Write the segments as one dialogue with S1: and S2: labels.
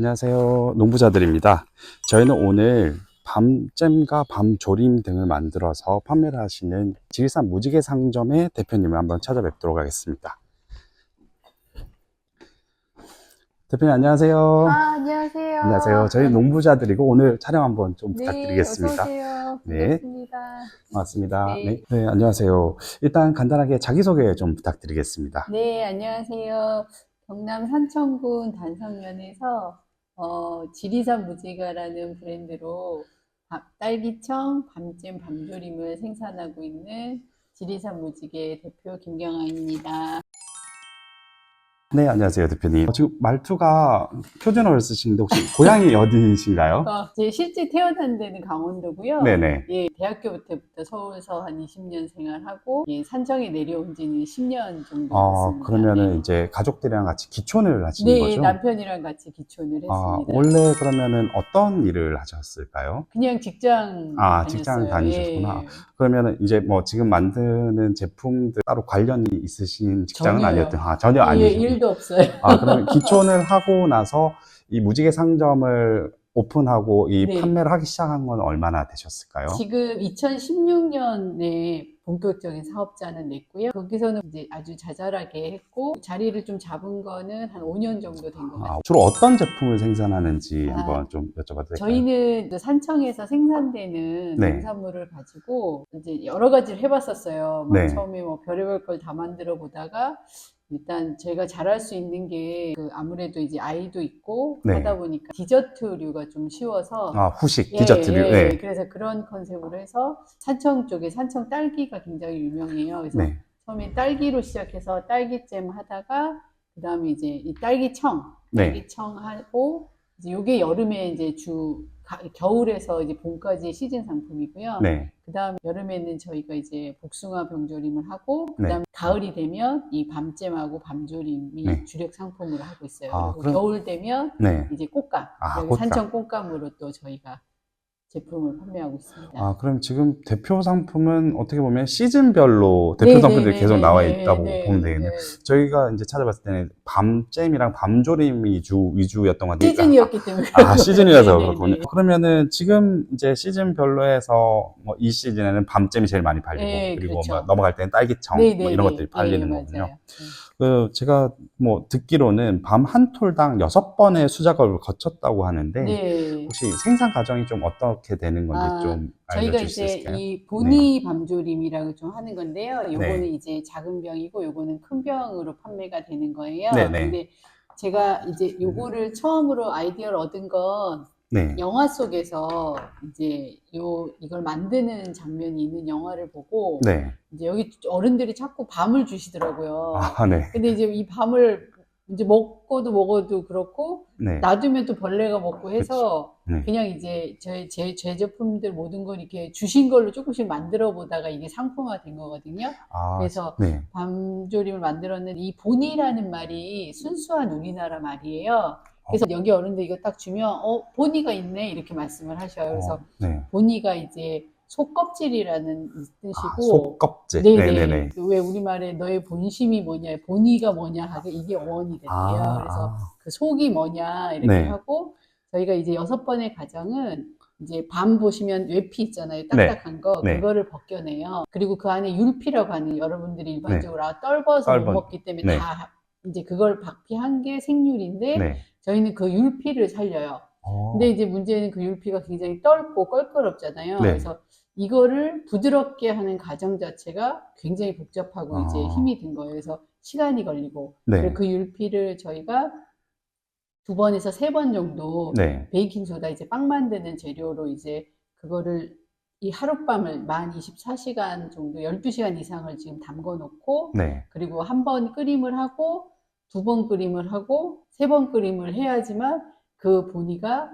S1: 안녕하세요. 농부자들입니다. 저희는 오늘 밤잼과 밤조림 등을 만들어서 판매를 하시는 지리산 무지개 상점의 대표님을 한번 찾아뵙도록 하겠습니다. 대표님 안녕하세요.
S2: 아, 안녕하세요.
S1: 안녕하세요. 저희 농부자들이고 오늘 촬영 한번 좀
S2: 네,
S1: 부탁드리겠습니다.
S2: 어서오세요.
S1: 네. 고맙습니다. 네.
S2: 네.
S1: 네, 안녕하세요. 일단 간단하게 자기소개 좀 부탁드리겠습니다.
S2: 네, 안녕하세요. 경남 산청군 단성면에서 어, 지리산 무지가라는 브랜드로 밤- 딸기청, 밤잼, 밤조림을 생산하고 있는 지리산 무지개 대표 김경아입니다.
S1: 네, 안녕하세요, 대표님. 어, 지금 말투가 표준어를 쓰시는데 혹시 고향이 어디신가요?
S2: 어, 제 실제 태어난 데는 강원도고요.
S1: 네네.
S2: 예, 대학교 때부터 서울서 한 20년 생활하고 예, 산청에 내려온 지는 10년 정도
S1: 어,
S2: 됐습니다.
S1: 그러면은
S2: 네.
S1: 이제 가족들이랑 같이 기촌을 하시는
S2: 네,
S1: 거죠?
S2: 남편이랑 같이 기촌을 했습니다.
S1: 아, 원래 그러면은 어떤 일을 하셨을까요?
S2: 그냥 직장
S1: 아,
S2: 다녔어요.
S1: 직장 다니셨구나.
S2: 예.
S1: 그러면은 이제 뭐 지금 만드는 제품들 따로 관련이 있으신 직장은
S2: 전혀요.
S1: 아니었던, 아, 전혀
S2: 예,
S1: 아니시고.
S2: 일도 없어요.
S1: 아, 그러면 기촌을 하고 나서 이 무지개 상점을 오픈하고 이
S2: 네.
S1: 판매를 하기 시작한 건 얼마나 되셨을까요?
S2: 지금 2016년에 본격적인 사업자는 냈고요. 거기서는 이제 아주 자잘하게 했고 자리를 좀 잡은 거는 한 5년 정도 된 것 같아요.
S1: 아, 주로 어떤 제품을 생산하는지
S2: 아,
S1: 한번 좀 여쭤봐도 될까요?
S2: 저희는 산청에서 생산되는
S1: 네.
S2: 농산물을 가지고 이제 여러 가지를 해봤었어요. 막
S1: 네.
S2: 처음에 뭐 별의별 걸 다 만들어 보다가 일단 제가 잘할 수 있는 게 그 아무래도 이제 아이도 있고
S1: 네.
S2: 하다 보니까 디저트류가 좀 쉬워서
S1: 아, 후식,
S2: 예,
S1: 디저트류.
S2: 예,
S1: 네.
S2: 그래서 그런 컨셉으로 해서 산청 쪽에 산청 딸기가 굉장히 유명해요. 그래서
S1: 네.
S2: 처음에 딸기로 시작해서 딸기잼 하다가 그다음에 이제 이 딸기청,
S1: 네.
S2: 딸기청 하고 이제 요게 여름에 이제 주 가- 겨울에서 이제 봄까지 시즌 상품이고요.
S1: 네.
S2: 그다음 여름에는 저희가 이제 복숭아 병조림을 하고
S1: 네.
S2: 그다음 가을이 되면 이 밤잼하고 밤조림이
S1: 네.
S2: 주력 상품으로 하고 있어요.
S1: 아,
S2: 그리고
S1: 그럼-
S2: 겨울 되면
S1: 네.
S2: 이제 꽃감,
S1: 아.
S2: 산청 꽃감으로 또 저희가 제품을 판매하고 있습니다.
S1: 아, 그럼 지금 대표 상품은 어떻게 보면 시즌별로 대표
S2: 네,
S1: 상품들이
S2: 네,
S1: 계속
S2: 네,
S1: 나와
S2: 네,
S1: 있다고
S2: 네,
S1: 보면 되겠네요.
S2: 네.
S1: 저희가 이제 찾아봤을 때는 밤잼이랑 밤조림이 주 위주였던 것 같아요.
S2: 시즌이었기 때문에.
S1: 아, 시즌이라서
S2: 네, 네,
S1: 그렇군요.
S2: 네.
S1: 그러면은 지금 이제 시즌별로 해서 뭐 이 시즌에는 밤잼이 제일 많이 팔리고
S2: 네,
S1: 그리고
S2: 그렇죠.
S1: 뭐 넘어갈 때는 딸기청
S2: 네,
S1: 뭐
S2: 네,
S1: 이런
S2: 네.
S1: 것들이 팔리는
S2: 네,
S1: 거군요.
S2: 네.
S1: 그 제가 뭐 듣기로는 밤 한 톨당 여섯 번의 수작업을 거쳤다고 하는데
S2: 네.
S1: 혹시 생산 과정이 좀 어 떻게 되는 건지
S2: 아,
S1: 좀
S2: 저희가
S1: 알려줄 수
S2: 이제
S1: 있을까요? 네.
S2: 이 보니 밤조림이라고 좀 하는 건데요. 요거는 이제 작은 병이고 요거는 큰 병으로 판매가 되는 거예요.
S1: 네 네.
S2: 근데 제가 이제 요거를 처음으로 아이디어를 얻은 건
S1: 네.
S2: 영화 속에서 이제 요 이걸 만드는 장면이 있는 영화를 보고
S1: 네.
S2: 이제 여기 어른들이 자꾸 밤을 주시더라고요.
S1: 아, 네.
S2: 근데 이제 이 밤을 이제 먹고도 먹어도 그렇고
S1: 네.
S2: 놔두면 또 벌레가 먹고 해서
S1: 네.
S2: 그냥 이제 저희 제, 제 제품들 모든 걸 이렇게 주신 걸로 조금씩 만들어 보다가 이게 상품화 된 거거든요.
S1: 아,
S2: 그래서
S1: 네.
S2: 밤조림을 만들었는데 이 보니라는 말이 순수한 우리나라 말이에요. 그래서 여기 어른들 이거 딱 주면 어 보니가 있네 이렇게 말씀을 하셔요. 그래서
S1: 어, 네.
S2: 보니가 이제 속껍질이라는
S1: 아,
S2: 뜻이고
S1: 속껍질.
S2: 네네.
S1: 네 네네.
S2: 왜 우리말에 너의 본심이 뭐냐, 본의가 뭐냐 하고 이게 어원이 됐대요.
S1: 아,
S2: 그래서
S1: 아.
S2: 그 속이 뭐냐 이렇게
S1: 네.
S2: 하고 저희가 이제 여섯 번의 과정은 이제 밤 보시면 외피 있잖아요.
S1: 네.
S2: 딱딱한 거
S1: 네.
S2: 그거를 벗겨내요. 그리고 그 안에 율피라고 하는 여러분들이 일반적으로 아, 떨궈서. 못 먹기 때문에
S1: 네.
S2: 다 이제 그걸 박피한 게 생률인데
S1: 네.
S2: 저희는 그 율피를 살려요.
S1: 어,
S2: 근데 이제 문제는 그 율피가 굉장히 떫고 껄끄럽잖아요.
S1: 네.
S2: 그래서 이거를 부드럽게 하는 과정 자체가 굉장히 복잡하고
S1: 아.
S2: 이제 힘이 든 거예요. 그래서 시간이 걸리고
S1: 네.
S2: 그리고 그 율피를 저희가 두 번에서 세 번 정도
S1: 네.
S2: 베이킹 소다 이제 빵 만드는 재료로 이제 그거를 이 하룻밤을 만 24시간 정도 12시간 이상을 지금 담궈 놓고
S1: 네.
S2: 그리고 한 번 끓임을 하고 두 번 끓임을 하고 세 번 끓임을 해야지만 그 보니가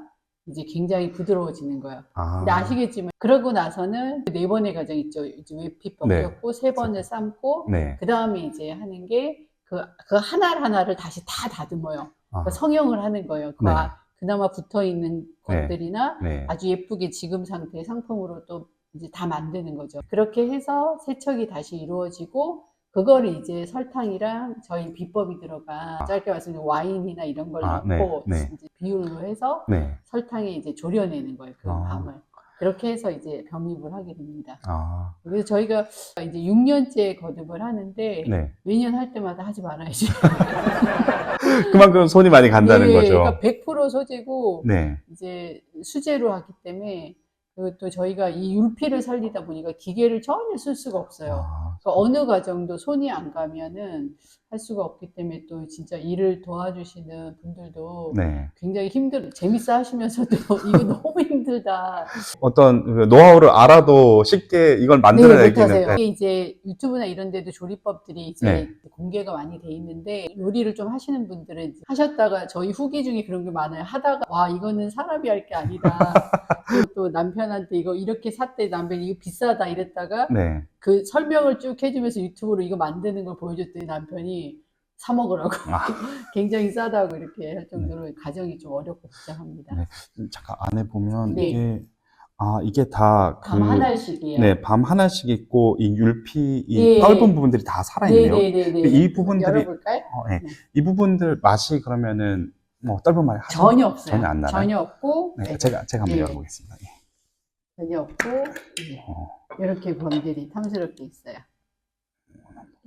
S2: 이제 굉장히 부드러워지는 거예요.
S1: 아,
S2: 근데 아시겠지만 그러고 나서는 네 번의 과정 있죠. 이제 외피
S1: 네.
S2: 벗겼고 세 번을 삶고
S1: 네.
S2: 그 다음에 이제 하는 게 그 그 하나 하나를 다시 다 다듬어요.
S1: 아,
S2: 그러니까 성형을 하는 거예요. 그
S1: 네.
S2: 아- 그나마 붙어 있는
S1: 네.
S2: 것들이나
S1: 네.
S2: 아주 예쁘게 지금 상태의 상품으로 또 이제 다 만드는 거죠. 그렇게 해서 세척이 다시 이루어지고 그거를 이제 설탕이랑 저희 비법이 들어가 짧게 말씀드리면 와인이나 이런 걸
S1: 아, 네,
S2: 넣고
S1: 네.
S2: 이제 비율로 해서
S1: 네.
S2: 설탕에 이제 졸여내는 거예요. 그
S1: 아.
S2: 밤을. 그렇게 해서 이제 병입을 하게 됩니다.
S1: 아,
S2: 그래서 저희가 이제 6년째 거듭을 하는데
S1: 네.
S2: 매년 할 때마다 하지 말아야지.
S1: 그만큼 손이 많이 간다는
S2: 네,
S1: 거죠.
S2: 그러니까 100% 소재고
S1: 네.
S2: 이제 수제로 하기 때문에 그리고 또 저희가 이 율피를 살리다 보니까 기계를 전혀 쓸 수가 없어요.
S1: 아,
S2: 그러니까 어느 과정도 손이 안 가면은 할 수가 없기 때문에 또 진짜 일을 도와주시는 분들도
S1: 네.
S2: 굉장히 힘들, 재밌어 하시면서도 이거 너무 힘들다.
S1: 어떤 그 노하우를 알아도 쉽게 이걸
S2: 네,
S1: 만들어내기는
S2: 못하세요.
S1: 네.
S2: 이게 이제 유튜브나 이런 데도 조리법들이 이제
S1: 네.
S2: 공개가 많이 돼 있는데 요리를 좀 하시는 분들은 하셨다가 저희 후기 중에 그런 게 많아요. 하다가 와 이거는 사람이 할 게 아니다. 또 남편한테 이거 이렇게 샀대 남편 이거 비싸다 이랬다가
S1: 네.
S2: 그 설명을 쭉 해주면서 유튜브로 이거 만드는 걸 보여줬더니 남편이 사 먹으라고
S1: 아.
S2: 굉장히 싸다고 이렇게 할 정도로 가정이 좀 어렵고 복잡합니다.
S1: 네. 잠깐 안에 보면
S2: 네.
S1: 이게 아 이게
S2: 다그밤 하나씩이에요.
S1: 네, 밤 하나씩 있고 이 율피 이
S2: 예.
S1: 떫은 부분들이 다 살아 있네요.
S2: 네 네 네 네.
S1: 이 부분들이-
S2: 열어볼까요?
S1: 어, 네.
S2: 네.
S1: 이 부분들 맛이 그러면은 뭐 떫은 맛이
S2: 전혀 없어요.
S1: 전혀 안 나나요?
S2: 전혀 없고
S1: 네,
S2: 네,
S1: 제가 제가 한번
S2: 예.
S1: 열어보겠습니다. 예.
S2: 전혀 없고 네.
S1: 어.
S2: 이렇게 범들이 탐스럽게 있어요.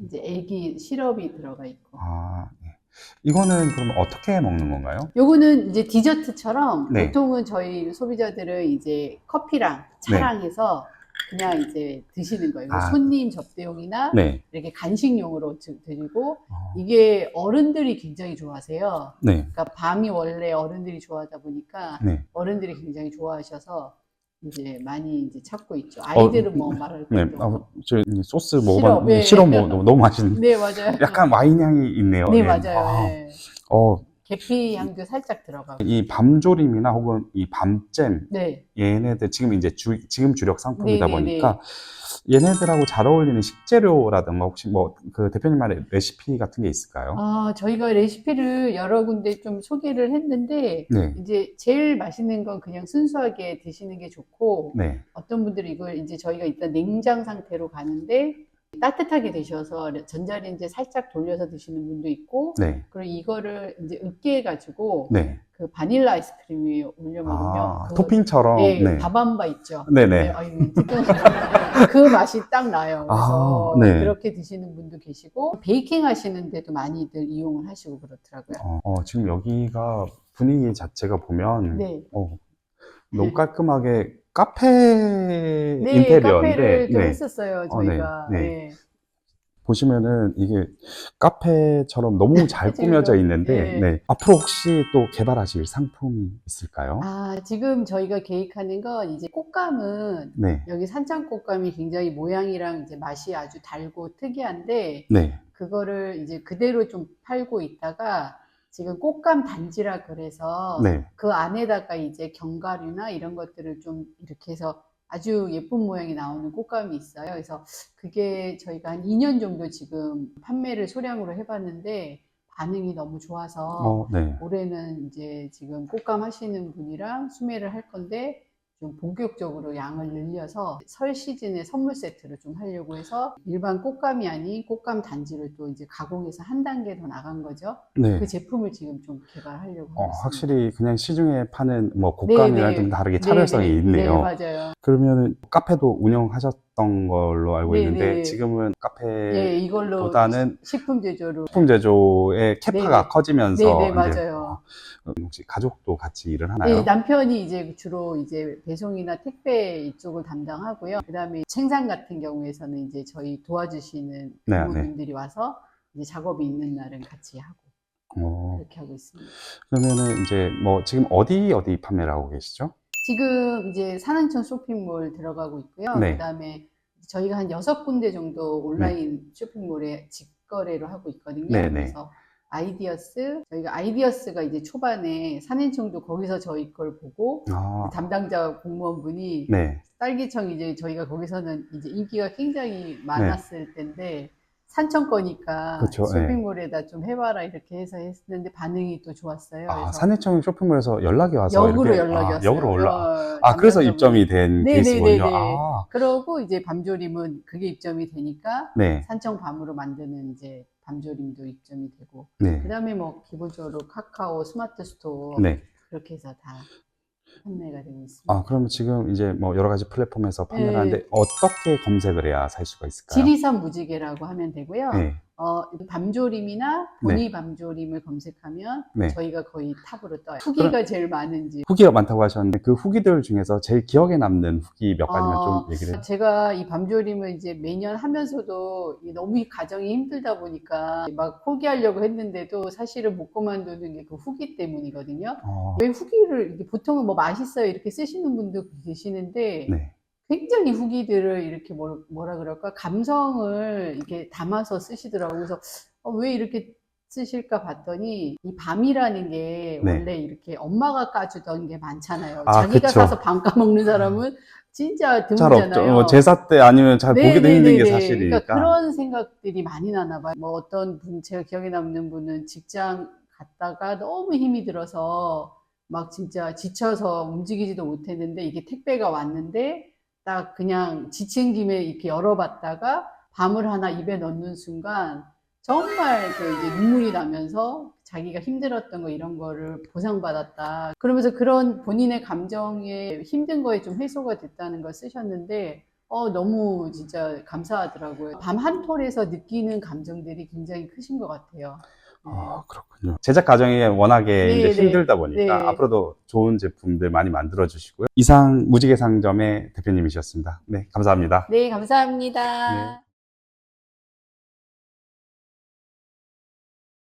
S2: 이제 애기 시럽이 들어가 있고.
S1: 아, 네. 이거는 그러면 어떻게 먹는 건가요?
S2: 요거는 이제 디저트처럼
S1: 네.
S2: 보통은 저희 소비자들은 이제 커피랑 차랑 해서 그냥 이제 드시는 거예요.
S1: 아.
S2: 손님 접대용이나
S1: 네.
S2: 이렇게 간식용으로 드- 드리고
S1: 어,
S2: 이게 어른들이 굉장히 좋아하세요.
S1: 네.
S2: 그러니까 밤이 원래 어른들이 좋아하다 보니까
S1: 네.
S2: 어른들이 굉장히 좋아하셔서 이제 많이 이제 찾고 있죠. 아이들은 뭐 말할 것도
S1: 네.
S2: 없고.
S1: 아, 저 소스 먹어봤는데
S2: 네.
S1: 시럽 뭐 너무, 너무 맛있는 데
S2: 네 맞아요.
S1: 약간 와인 향이 있네요.
S2: 네
S1: 예.
S2: 맞아요.
S1: 아,
S2: 네.
S1: 어,
S2: 계피 향도 살짝 들어가고.
S1: 이 밤조림이나 혹은 이 밤잼
S2: 네.
S1: 얘네들 지금 이제 주, 지금 주력 상품이다
S2: 네네네.
S1: 보니까 얘네들하고 잘 어울리는 식재료라든가 혹시 뭐 그 대표님만의 레시피 같은 게 있을까요?
S2: 아 저희가 레시피를 여러 군데 좀 소개를 했는데
S1: 네.
S2: 이제 제일 맛있는 건 그냥 순수하게 드시는 게 좋고
S1: 네.
S2: 어떤 분들이 이걸 이제 저희가 일단 냉장 상태로 가는데 따뜻하게 드셔서 전자레인지에 살짝 돌려서 드시는 분도 있고
S1: 네.
S2: 그리고 이거를 이제 으깨 가지고
S1: 네.
S2: 그 바닐라 아이스크림 위에 올려 먹으면
S1: 아,
S2: 그,
S1: 토핑처럼.
S2: 예,
S1: 네.
S2: 다밤바 있죠.
S1: 네네.
S2: 아유, 특정- 그 맛이 딱 나요. 그래서
S1: 아, 네.
S2: 그렇게 드시는 분도 계시고 베이킹 하시는데도 많이,들 이용을 하시고 그렇더라고요.
S1: 어, 어, 지금 여기가 분위기 자체가 보면
S2: 네.
S1: 어, 너무 깔끔하게 카페
S2: 네,
S1: 인테리어인데
S2: 카페를 좀
S1: 네.
S2: 했었어요,
S1: 어, 네,
S2: 저희가.
S1: 네.
S2: 네.
S1: 보시면은 이게 카페처럼 너무 잘 꾸며져
S2: 좀,
S1: 있는데
S2: 네.
S1: 네. 앞으로 혹시 또 개발하실 상품이 있을까요?
S2: 아, 지금 저희가 계획하는 건 이제 꽃감은
S1: 네.
S2: 여기 산창 꽃감이 굉장히 모양이랑 이제 맛이 아주 달고 특이한데
S1: 네.
S2: 그거를 이제 그대로 좀 팔고 있다가 지금 꽃감 단지라 그래서
S1: 네.
S2: 그 안에다가 이제 견과류나 이런 것들을 좀 이렇게 해서 아주 예쁜 모양이 나오는 꽃감이 있어요. 그래서 그게 저희가 한 2년 정도 지금 판매를 소량으로 해봤는데 반응이 너무 좋아서
S1: 어, 네.
S2: 올해는 이제 지금 꽃감 하시는 분이랑 수매를 할 건데 좀 본격적으로 양을 늘려서 설 시즌에 선물 세트를 좀 하려고 해서 일반 꽃감이 아닌 꽃감 단지를 또 이제 가공해서 한 단계 더 나간 거죠.
S1: 네.
S2: 그 제품을 지금 좀 개발하려고
S1: 어. 확실히 그냥 시중에 파는 뭐 곡감이랑
S2: 네,
S1: 좀
S2: 네.
S1: 다르게 차별성이
S2: 네, 네.
S1: 있네요.
S2: 네, 맞아요.
S1: 그러면은 카페도 운영하셨던 걸로 알고
S2: 네,
S1: 있는데
S2: 네.
S1: 지금은 카페보다는
S2: 식품 제조로.
S1: 식품 제조의 캐파가
S2: 네, 네.
S1: 커지면서
S2: 네, 네,
S1: 이제
S2: 맞아요.
S1: 어, 혹시 가족도 같이 일을 하나요?
S2: 네, 남편이 이제 주로 이제 배송이나 택배 이쪽을 담당하고요. 그 다음에 생산 같은 경우에서는 이제 저희 도와주시는
S1: 네,
S2: 부모님들이 와서 이제 작업이 있는 날은 같이 하고
S1: 어,
S2: 그렇게 하고 있습니다.
S1: 그러면은 이제 뭐 지금 어디 어디 판매를 하고 계시죠?
S2: 지금 이제 산안천 쇼핑몰 들어가고 있고요.
S1: 네.
S2: 그 다음에 저희가 한 여섯 군데 정도 온라인 쇼핑몰에 직거래로 하고 있거든요.
S1: 네, 네.
S2: 그래서 아이디어스, 저희가 아이디어스가 이제 초반에 산엔청도 거기서 저희 걸 보고
S1: 아,
S2: 담당자 공무원분이
S1: 네.
S2: 딸기청 이제 저희가 거기서는 이제 인기가 굉장히 많았을
S1: 네.
S2: 때인데 산청 거니까
S1: 그쵸, 예.
S2: 쇼핑몰에다 좀 해봐라 이렇게 해서 했는데 반응이 또 좋았어요.
S1: 아, 산해청 쇼핑몰에서 연락이 와서
S2: 역으로
S1: 이렇게,
S2: 연락이
S1: 아,
S2: 왔어요.
S1: 역으로 올라.
S2: 어,
S1: 아, 그래서. 입점이 된
S2: 네,
S1: 케이스군요.
S2: 네, 네, 네.
S1: 아,
S2: 그러고 이제 밤조림은 그게 입점이 되니까
S1: 네,
S2: 산청 밤으로 만드는 이제 밤조림도 입점이 되고
S1: 네,
S2: 그다음에 뭐 기본적으로 카카오 스마트 스토어
S1: 네.
S2: 그렇게 해서 다 판매가 되고 있습니다.
S1: 아, 그러면 지금 이제 뭐 여러 가지 플랫폼에서 판매를
S2: 네.
S1: 하는데 어떻게 검색을 해야 살 수가 있을까요?
S2: 지리산 무지개라고 하면 되고요.
S1: 네,
S2: 어, 밤조림이나 보니 밤조림을 검색하면
S1: 네.
S2: 저희가 거의 탑으로 떠요. 후기가 제일 많은지.
S1: 후기가 많다고 하셨는데 그 후기들 중에서 제일 기억에 남는 후기 몇 가지만
S2: 어,
S1: 좀 얘기를 해
S2: 제가 이 밤조림을 이제 매년 하면서도 이 너무 이 가정이 힘들다 보니까 막 포기하려고 했는데도 사실은 못 그만두는 게 그 후기 때문이거든요.
S1: 어,
S2: 왜 후기를 이렇게 보통은 뭐 맛있어요 이렇게 쓰시는 분도 계시는데
S1: 네.
S2: 굉장히 후기들을 이렇게 뭐, 뭐라 그럴까 감성을 이렇게 담아서 쓰시더라고요. 그래서 어, 왜 이렇게 쓰실까 봤더니 이 밤이라는 게
S1: 네.
S2: 원래 이렇게 엄마가 까주던 게 많잖아요.
S1: 아,
S2: 자기가
S1: 그쵸.
S2: 사서 밥 까먹는 사람은 진짜
S1: 잘 없죠.
S2: 드물잖아요.
S1: 뭐 제사 때 아니면 잘 보기도 힘든 게. 사실이니까.
S2: 그러니까 그런 생각들이 많이 나나 봐요. 뭐 어떤 분, 제가 기억에 남는 분은 직장 갔다가 너무 힘이 들어서 막 진짜 지쳐서 움직이지도 못했는데 이게 택배가 왔는데 딱 그냥 지친 김에 이렇게 열어봤다가 밤을 하나 입에 넣는 순간 정말 그 이제 눈물이 나면서 자기가 힘들었던 거 이런 거를 보상받았다. 그러면서 그런 본인의 감정에 힘든 거에 좀 해소가 됐다는 걸 쓰셨는데 어, 너무 진짜 감사하더라고요. 밤 한 톨에서 느끼는 감정들이 굉장히 크신 것 같아요. 네.
S1: 아, 그렇군요. 제작 과정이 워낙에
S2: 네,
S1: 이제
S2: 네.
S1: 힘들다 보니까
S2: 네.
S1: 앞으로도 좋은 제품들 많이 만들어 주시고요. 이상 무지개 상점의 대표님이셨습니다. 네, 감사합니다.
S2: 네, 감사합니다.
S1: 네.